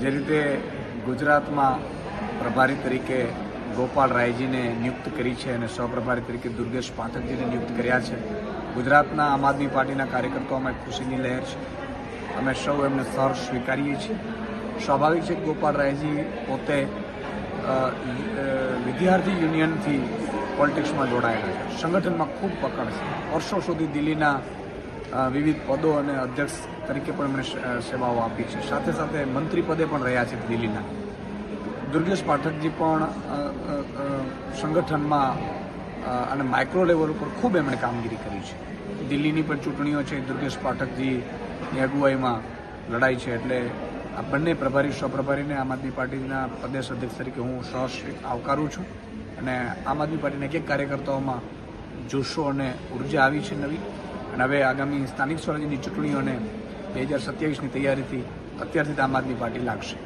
જે રીતે ગુજરાતમાં પ્રભારી તરીકે ગોપાલ રાયજીને નિયુક્ત કરી છે અને સહપ્રભારી તરીકે દુર્ગેશ પાઠકજીને નિયુક્ત કર્યા છે. ગુજરાતના આમ આદમી પાર્ટીના કાર્યકર્તાઓમાં ખુશીની લહેર છે. અમે સૌ એમને સર સ્વીકારીએ છીએ. સ્વાભાવિક છે ગોપાલ રાયજી પોતે વિદ્યાર્થી યુનિયનથી પોલિટિક્સમાં જોડાયેલા છે. સંગઠનમાં ખૂબ પકડ છે. વર્ષો સુધી દિલ્હીના વિવિધ પદો અને અધ્યક્ષ તરીકે પણ એમણે સેવાઓ આપી છે. સાથે સાથે મંત્રી પદે પણ રહ્યા છે દિલ્હીના. દુર્ગેશ પાઠકજી પણ સંગઠનમાં અને માઇક્રો લેવલ ઉપર ખૂબ એમણે કામગીરી કરી છે. દિલ્હીની પણ ચૂંટણીઓ છે, દુર્ગેશ પાઠકજીની અગુવાઈમાં લડાઈ છે, એટલે આ બંને પ્રભારી સ્વપ્રભારીને આમ આદમી પાર્ટીના પ્રદેશ અધ્યક્ષ તરીકે હું સહર્ષ આવકારું છું. અને આમ આદમી પાર્ટીના એક કાર્યકર્તાઓમાં જોશો અને ઊર્જા આવી છે નવી. અને હવે આગામી સ્થાનિક સ્વરાજ્યની ચૂંટણીઓને બે હજાર સત્યાવીસની તૈયારીથી અત્યારથી આમ આદમી પાર્ટી લાગશે.